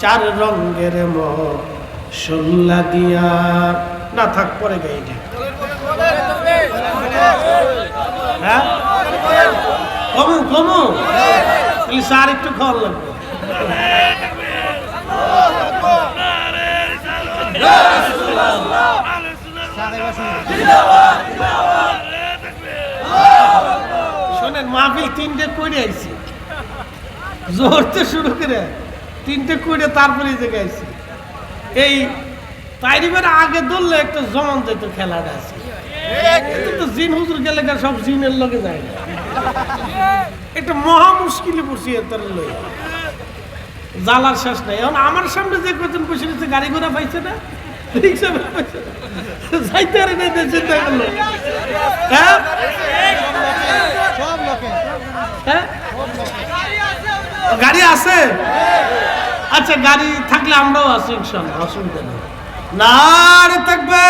চার রঙের মশল্লা দিয়া। না, থাক, পরে গাইটা হ্যাঁ? শোনেন, মাহফিল তিনটে করে আইছি। জোরতে শুরু করে। তিনটে করে তারপরে জায়গায় আইছি। এই তাইরিবার আগে ধরলে একটা জমান যেত খেলাটা আছে। কিন্তু জিন হুজুর গেলে সব জিনের লগে যায় না। এটা মহা মুশকিলে পড়ছি এর লই। জ্বালার শেষ নাই। এখন আমার সামনে যে কজন বসে রয়েছে গাড়ি ঘোড়া পাইছে না? রিক্সা পাইছে যাইতে পারে না চিন্তা করল হ্যাঁ? হ্যাঁ? গাড়ি আছে? আচ্ছা গাড়ি থাকলে আমরাও আছি অসুবিধা নেই। না থাকবে।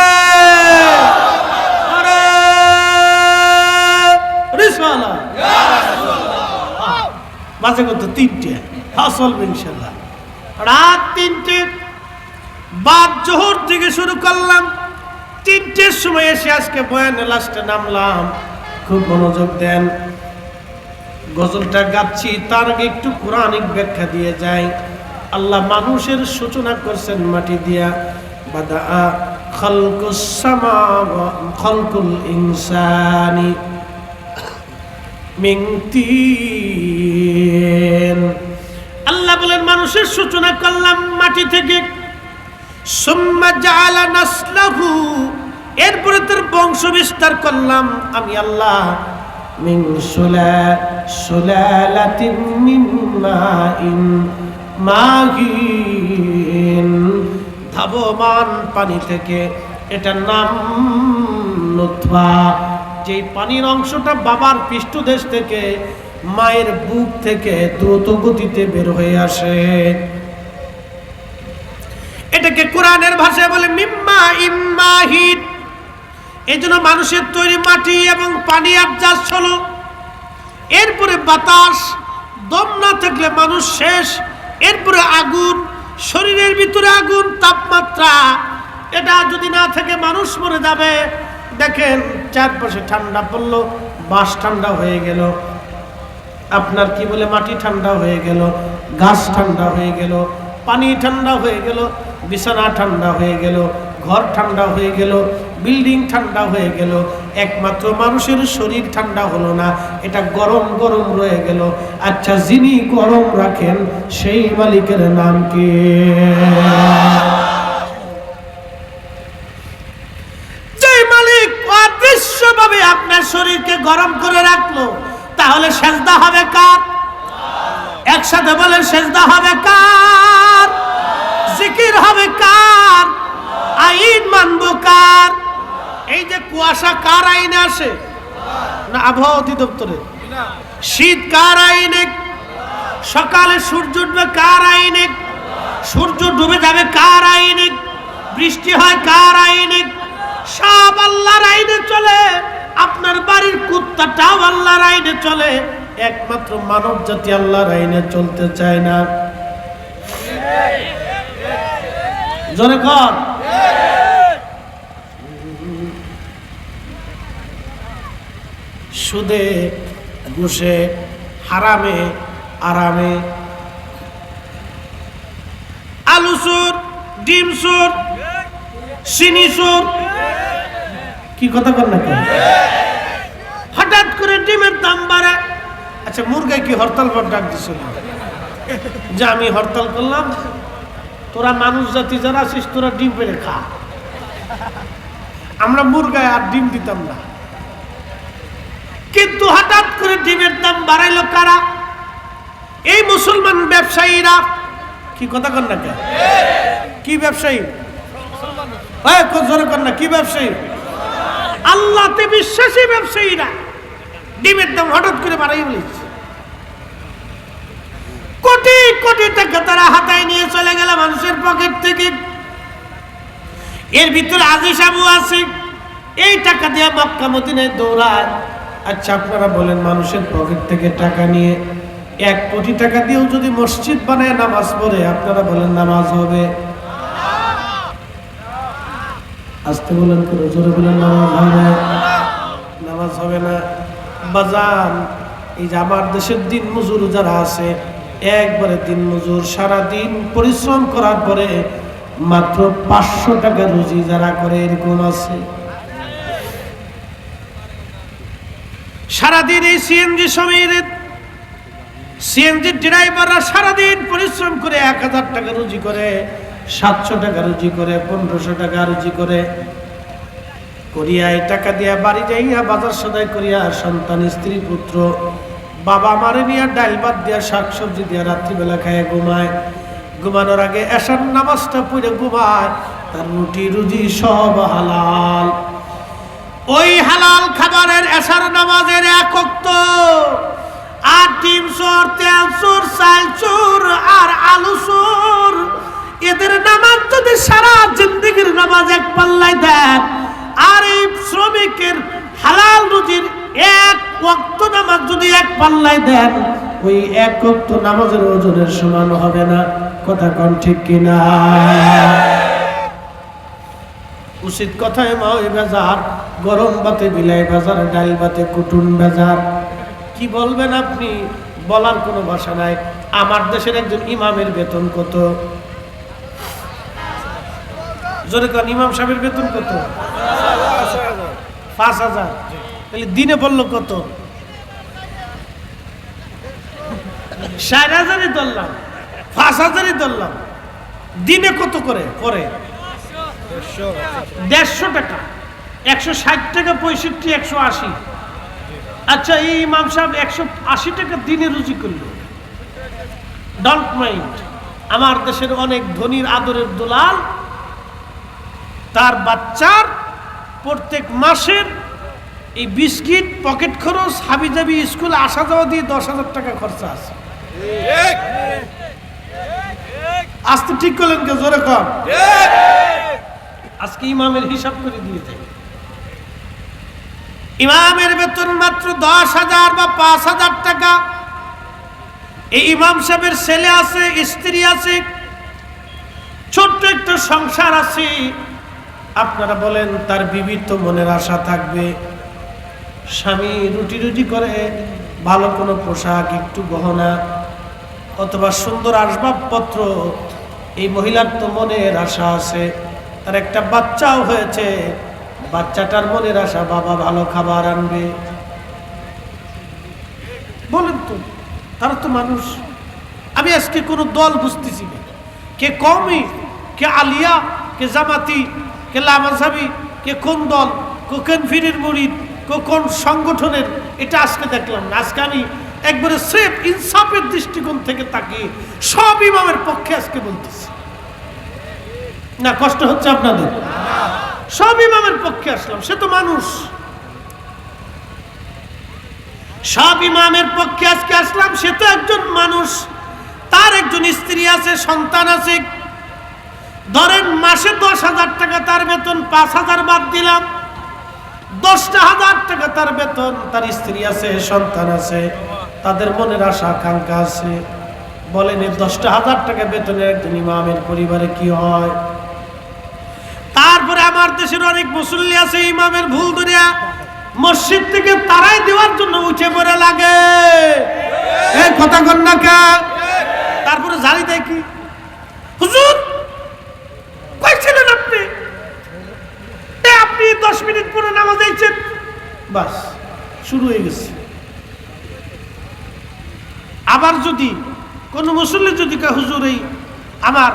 মাঝে কত তিনটে। হাসল ইনশাল্লাহ। রাত তিনটে বাদ জোহর থেকে শুরু করলাম। তিনটের সময় এসে আজকে বয়ানে লাস্টে নামলাম। খুব মনোযোগ দেন। গজলটা গাচ্ছি, তার আগে একটু কোরআনিক ব্যাখ্যা দিয়ে যাই। আল্লাহ মানুষের সূচনা করছেন মাটি দিয়া। বাদা খালকুল ইনসানি আল্লাহ বলেন, মানুষের সূচনা করলাম মাটি থেকে। এরপরে তার বংশ বিস্তার করলাম আমি আল্লাহ। মিন সুলা, সুলালাতিন মিন মাইন মাহিন ধাবমান পানি থেকে এটার নাম নুতফা যেই পানির অংশটা বাবার পৃষ্ঠদেশ থেকে, মায়ের বুক থেকে দ্রুত গতিতে বের হয়ে আসে। এটাকে কোরআনের ভাষায় বলে মিম্মা ইম্মাহিদ এই জন্য মানুষের তৈরি মাটি এবং পানি আবজাস হলো এরপরে বাতাস, দম না থাকলে মানুষ শেষ। এরপরে আগুন, শরীরের ভিতরে আগুন, তাপমাত্রা। এটা যদি না থাকে, মানুষ মরে যাবে। দেখেন, চারপাশে ঠান্ডা পড়ল বাস ঠান্ডা হয়ে গেল। আপনার কি বলে, মাটি ঠান্ডা হয়ে গেল, গাছ ঠান্ডা হয়ে গেল, পানি ঠান্ডা হয়ে গেল, বিছানা ঠান্ডা হয়ে গেল, ঘর ঠান্ডা হয়ে গেল বিল্ডিং ঠান্ডা হয়ে গেল। একমাত্র মানুষের শরীর ঠান্ডা হলো না, এটা গরম গরম রয়ে গেল। আচ্ছা যিনি গরম রাখেন, সেই মালিকের নাম কি? অদৃশ্যভাবে আপনার শরীরকে গরম করে রাখল, তাহলে সেজদা হবে কার? একসাথে বলেন, সেজদা হবে কার? জিকির হবে কার? আইন মানবো কার? এই যে কুয়াশা কার আইনে আসে? না, আবহাওয়া অধিদপ্তরে। শীত কার আইনে? সকালে সূর্য উঠবে কার আইনে? সূর্য ডুবে যাবে কার আইনে? বৃষ্টি হয় কার আইনে? সব আল্লাহর আইনে চলে। আপনার বাড়ির কুত্তাটাও আল্লাহর আইনে চলে। একমাত্র মানব জাতি আল্লাহর আইনে চলতে চায় না। জোরে কর। সুদে, ঘুষে, হারামে, আরামে। আলু সুর ডিম সুর চিনি সুর কি কথা কর না হঠাৎ করে ডিমের দাম বাড়ে। আচ্ছা মুরগায় কি হরতাল পর ডাক দিছিল? যে আমি হরতাল করলাম, তোরা মানুষ জাতি যারা আছিস, তোরা ডিম পেরে খা। আমরা মুরগায় আর ডিম দিতাম না। কিন্তু হঠাৎ করে ডিমের দাম বাড়াইলো কারা? এই মুসলমান ব্যবসায়ীরা, কি কথা কর না কি ব্যবসায়ী? কর না, কি ব্যবসায়ী? আল্লাহতে বিশ্বাসী ব্যবসায়ীরা ডিমের দাম হঠাৎ করে বাড়াই কোটি কোটি টাকা তারা হাতায় নিয়ে চলে গেল মানুষের পকেট থেকে। এর ভিতরে আজিজ আবু আছে এই টাকা দিয়ে মক্কা মদিনায় দৌড়ায়। আচ্ছা আপনারা বলেন, মানুষের পকেট থেকে টাকা নিয়ে এক কোটি টাকা দিয়েও যদি মসজিদ বানায় নামাজ পড়ে, আপনারা বলেন নামাজ হবে। আসতে বলেন করে জোরে বলেন, নামাজ হবে। নামাজ হবে না। বাজান এই যে আমার দেশের দিন মজুর যারা আছে, একবারে দিন মজুর, সারা দিন পরিশ্রম করার পরে মাত্র পাঁচশো টাকা রুজি যারা করে, এরকম আছে। সারাদিন এই সিএনজি সময়ের সিএনজি ড্রাইভাররা সারাদিন পরিশ্রম করে এক হাজার টাকা রুজি করে, সাতশো টাকা রুজি করে, পনেরোশো টাকা রুজি করে। করিয়ায় টাকা দিয়া বাড়ি যাইয়া বাজার সদাই করিয়া সন্তান, স্ত্রী, পুত্র, বাবা মারে নিয়ে ডাইল ভাত দিয়া শাক সবজি দিয়া রাত্রিবেলা খায় ঘুমায়। ঘুমানোর আগে এসার নামাজটা পড়ে ঘুমায়, তার রুটি, রুজি সব হালাল। ওই হালাল খাবারের এসার নামাজের একক তো আর ডিম চোর, তেল চোর, চাল চোর, আর আলু চোর। এদের নামাজ যদি সারা জিন্দিগির নামাজ এক পাল্লাই দেন, আর এই শ্রমিকের হালাল রুজির এক ওয়াক্ত নামাজ যদি এক পাল্লায় দেন, ওই এক ওয়াক্ত নামাজের ওজনের সমান হবে না। কথা কন ঠিক কিনা? উচিত কথায় মাওই বাজার, গরম বাতে বিলাই বাজার, ডাল বাতে কুটুন বাজার। কি বলবেন আপনি? বলার কোনো ভাষা নাই। আমার দেশের একজন ইমামের বেতন কত? জোরে কন, ইমাম সাহেবের বেতন কত? পাঁচ হাজার। তাহলে দিনে বলল কত? ষাট হাজারই ধরলাম। পাঁচ হাজারই ধরলাম। দিনে কত করে? করে। দেড়শো টাকা। একশো ষাট টাকা পঁয়ষট্টি একশো আশি। আচ্ছা এই ইমাম সাহেব একশো আশি টাকা দিনে রুজি করল। ডন্ট মাইন্ড আমার দেশের অনেক ধনীর আদরের দোলাল তার বাচ্চার প্রত্যেক মাসের এই বিস্কিট পকেট খরচ হাবিজাবি স্কুল আসা যাওয়া দিয়ে দশ হাজার টাকা খরচা আছে। আসতে ঠিক করলেন কে? জোরে কম আজকে ইমামের হিসাব করে দিয়ে দেয় ইমামের বেতন মাত্র দশ হাজার বা পাঁচ হাজার টাকা। এই ইমাম সাহেবের ছেলে আছে, স্ত্রী আছে, ছোট্ট একটা সংসার আছে। আপনারা বলেন, তার বিবি তো মনের আশা থাকবে। স্বামী রুটি রুটি করে, ভালো কোনো পোশাক, একটু গহনা, অথবা সুন্দর আসবাবপত্র, এই মহিলার তো মনের আশা আছে। তার একটা বাচ্চাও হয়েছে। বাচ্চাটার মনের আশা, বাবা ভালো খাবার আনবে। বলেন তো, তারা তো মানুষ। আমি আজকে কোনো দল বুঝতেছি না। কে কমই কে আলিয়া, কে জামাতি, কে লামাজাবি কে কোন দল, কে কোন ফিরির মুরিদ, কে কোন সংগঠনের, এটা আজকে দেখলাম না। আজকে আমি একবারে সেফ, ইনসাফের দৃষ্টিকোণ থেকে তাকিয়ে সব ইমামের পক্ষে আজকে বলতেছি। না, কষ্ট হচ্ছে আপনাদের। সব ইমামের পক্ষে আসলাম, সে তো মানুষ। সব ইমামের পক্ষে আজকে আসলাম, সে তো একজন মানুষ। তার একজন স্ত্রী আছে, সন্তান আছে। ধরেন মাসে দশ হাজার টাকা তার বেতন, পাঁচ হাজার বাদ দিলাম। দশটা হাজার টাকা তার বেতন, তার স্ত্রী আছে, সন্তান আছে, তাদের মনের আশা, আকাঙ্ক্ষা আছে। বলেন, এই দশটা হাজার টাকা বেতনের একজন ইমামের পরিবারে কি হয়? দেশের অনেক মুসল্লি আছে, ইমামের ভুল ধরিয়া মসজিদ থেকে তারাই দেওয়ার জন্য উঠে পড়ে লাগে। এই কথা কন্যা কা? তারপরে জানি দেয় কি? হুজুর, কই ছিলেন আপনি? আপনি দশ মিনিট পরে নামাজ দিয়েছেন বাস, শুরু হয়ে গেছে। আবার যদি কোন মুসল্লি যদি কা হুজুর, এই আমার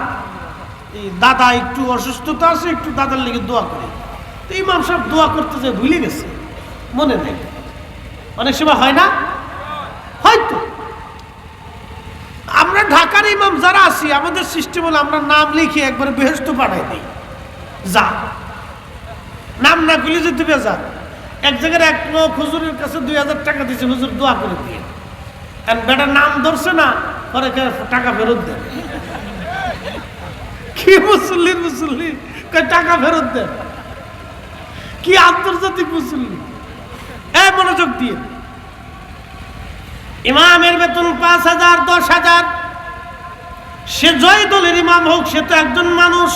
দাদা একটু অসুস্থতা আছে, একটু দাদার লেগে দোয়া করে। তো ইমাম সাহেব দোয়া করতে যে ভুলে গেছে। মনে নেই। অনেক সময় হয় না? হয়তো। আমরা ঢাকার ইমাম যারা আছি, আমাদের সিস্টেম হলো আমরা নাম লিখে একবার বেহস্ত পাঠাই দিই। যা। নাম না খুলে যেতে বেজা এক জায়গায় এক লোক হুজুরের কাছে দুই হাজার টাকা দিয়েছে, হুজুর দোয়া করে দিয়ে। আর বেটার নাম ধরছে না, পরে টাকা ফেরত দেয়। কি মুসল্লি? কয়, টাকা ফেরত দেন কি আন্তর্জাতিক মুসল্লি? এই মনোযোগ দিয়ে। ইমামের বেতন পাঁচ হাজার, দশ হাজার। সে জয় দলের ইমাম হোক, সে তো একজন মানুষ।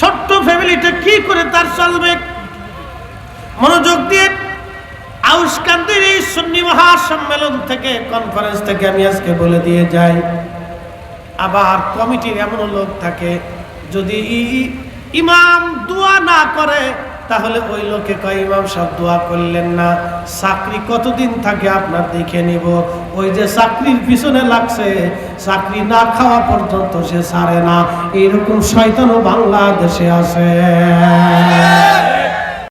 ছোট্ট ফ্যামিলিটা কি করে তার চলবে? মনোযোগ দিয়ে আউসকান্দির এই সুন্নি মহাসম্মেলন থেকে কনফারেন্স থেকে আমি আজকে বলে দিয়ে যাই। আবার কমিটির এমন লোক থাকে, যদি ইমাম দোয়া না করে, তাহলে ওই লোকে কয়, ইমাম সব দোয়া করলেন না। চাকরি কতদিন থাকে আপনার দেখে নিব। ওই যে চাকরির পিছনে লাগছে, চাকরি না খাওয়া পর্যন্ত সে ছাড়ে না। এইরকম শয়তানও বাংলাদেশে আছে।